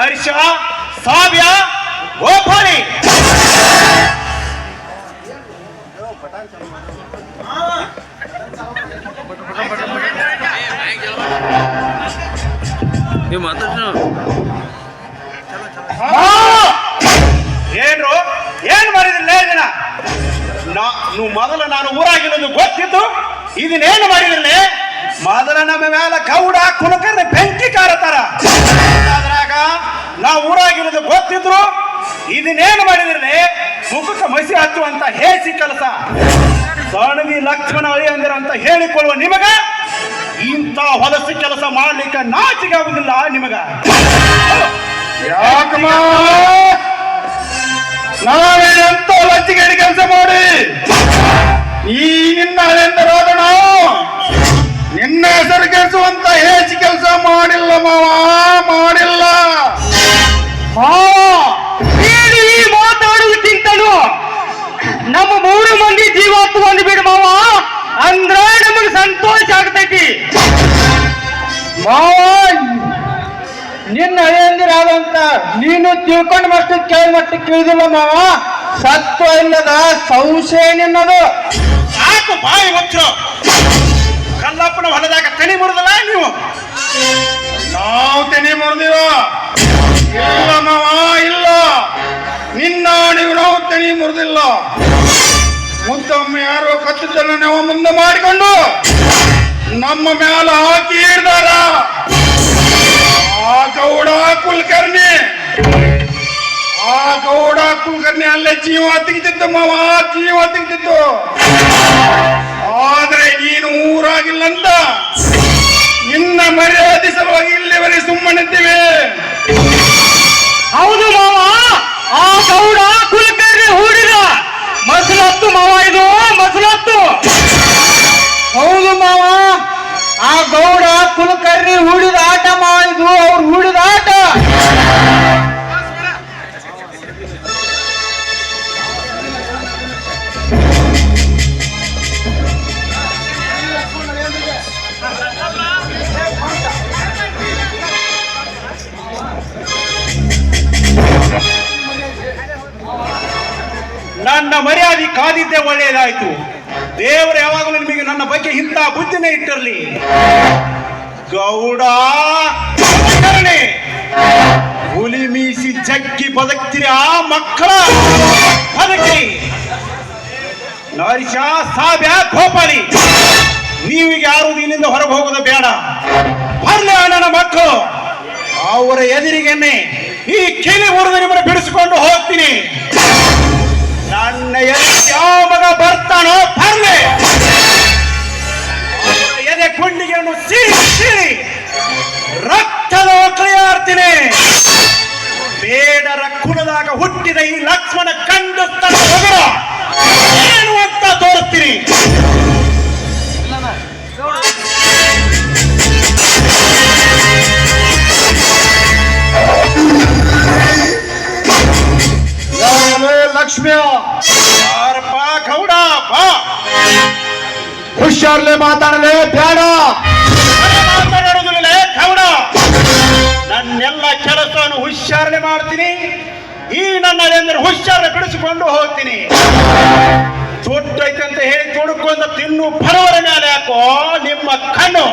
ನರಿಷ ಸಾವ್ಯ ಗೋಪಾಲಿ ನೀವು ಮಾತಾಡ್ರಿ ಏನ್ರು? ಏನ್ ಮಾಡಿದ್ರಲ್ಲ ಇದನ್ನ? ನಾ- ನೀವು ಮೊದಲು ನಾನು ಊರಾಗಿರೋದು ಗೊತ್ತಿತ್ತು. ಇದನ್ನೇನು ಮಾಡಿದ್ರಿ ಮೊದಲ ನಮ್ಮ ಮೇಲೆ ಗೌಡ ಕುಲಕರ್ಣ ಬೆಂಕಿ ಕಾರತಾರ ನಾ ಊರಾಗಿರೋದು ಗೊತ್ತಿದ್ರು? ಇದನ್ನೇನು ಮಾಡಿದ್ರೆ ಮುಖಕ್ಕೆ ಮಸಿ ಹಚ್ಚುವಂತ ಹೇಸಿ ಕೆಲಸ. ಸಣಗಿ ಲಕ್ಷ್ಮಣ ಅಂತ ಹೇಳಿಕೊಳ್ಳುವ ನಿಮಗ ಇಂಥ ಹೊಲಸು ಕೆಲಸ ಮಾಡ್ಲಿಕ್ಕೆ ನಾಚಿಕೆ ಆಗುದಿಲ್ಲ ನಿಮಗ. ನಾವೇನೆಂತ ಲಜ್ಜಿಗೇಡಿ ಕೆಲಸ ಮಾಡಿ? ಈ ನಿನ್ನ ನಾವು ನಿನ್ನ ಹೆಸರು ಕೆಲಸವಂತ ಹೇಸಿ ಕೆಲಸ ಮಾಡಿಲ್ಲ ಮಾವ, ಮಾಡಿಲ್ಲ. ನೀನು ಈ ಮಾತಾಡುವುದಕ್ಕಿಂತಲೂ ನಮ್ಮ ಮೂರು ಮಂದಿ ಜೀವಾತ್ತು ಒಂದು ಬಿಡು ಮಾವ. ಅಂದ್ರ ನಮಗೆ ಸಂತೋಷ ಆಗ್ತೈತಿ. ಮಾವ ನಿನ್ನ ಹಳೆಯಂದಿರಾದಂತ ನೀನು ತಿಳ್ಕೊಂಡ ಮಟ್ಟಕ್ಕೆ ಕೇಳಿ ಮಟ್ಟಕ್ಕೆ ಕೇಳಿದಿಲ್ಲ ಮಾವ. ಸತ್ವ ಇಲ್ಲದ ಸಂಶಯ ನಿನ್ನದು. ಸಾಕು ಬಾಯಿ ಹೊಚ್ಚು ಕಲ್ಲಪ್ಪನ ಹೊಲದಾಗ ತನಿ ಮುರಿದಲ್ಲ ನೀವು? ನಾವು ತೆನಿ ಮುರಿದಿವ? ಮುರಿದಿಲ್ಲ. ಮುದ್ದೊಮ್ಮೆ ಯಾರೋ ಕತ್ತಿದ್ದನ್ನು ನಾವು ಮುಂದೆ ಮಾಡಿಕೊಂಡು ನಮ್ಮ ಮ್ಯಾಲ ಹಾಕಿ ಹಿಡ್ದಾರ. ಆ ಗೌಡ ಕುಲಕರ್ಣಿ, ಆ ಗೌಡ ಕುಲಕರ್ಣಿ ಅಲ್ಲೇ ಜೀವ ತಿಂತಿದ್ದು ಮಾವ ಜೀವ ತಿಂತಿದ್ದು ಆದ್ರೆ ನೀನು ಊರಾಗಿಲ್ಲಂತ ನಿನ್ನ ಮರ್ಯಾದೆ ಇಲ್ಲಿವರೆಗೆ ಸುಮ್ಮನಿದ್ದೀವಿ. ಹೌದು ನನ್ನ ಮರ್ಯಾದೆ ಕಾದಿದ್ದೆ ಒಳ್ಳೆಯದಾಯ್ತು. ದೇವರು ಯಾವಾಗಲೂ ನಿಮಗೆ ನನ್ನ ಬಗ್ಗೆ ಇಂಥ ಬುದ್ಧಿನೇ ಇಟ್ಟಿರಲಿ. ಗೌಡ ಹುಲಿ ಮೀಸಿ ಜಗ್ಗಿ ಬದುಕ್ತಿರಿ ಆ ಮಕ್ಕಳ ಬದುಕಿ. ನರಿಷ ಸಾಬ್ಯಾ, ಗೋಪಾಲಿ. ನೀವಿಗೆ ಯಾರು ಇಲ್ಲಿಂದ ಹೊರಗೆ ಹೋಗೋದು ಬೇಡ. ಬರ್ಲಿ ನನ್ನ ಮಕ್ಕಳು. ಅವರ ಎದುರಿಗೆನ್ನೆ ಈ ಕಿಲಿ ಮುರಿದು ನಿಮ್ಮನ್ನು ಬಿಡಿಸಿಕೊಂಡು ಹೋಗ್ತೀನಿ. ಅವ್ರಲ್ಲೇ ಮಾತಾಡಲೇ ಬೇಡ. ನನ್ನೆಲ್ಲ ಕೆಲಸವನ್ನು ಹುಷಾರಣೆ ಮಾಡ್ತೀನಿ. ಈ ನನ್ನ ಹುಷಾರ ಬಿಡಿಸಿಕೊಂಡು ಹೋಗ್ತೀನಿ. ಚೊಟ್ಟೈತೆ ಅಂತ ಹೇಳಿ ತೊಡ್ಕೊಂಡ ತಿನ್ನು ಬಡವರ ಮೇಲೆ ಯಾಕೋ ನಿಮ್ಮ ಕಣ್ಣು.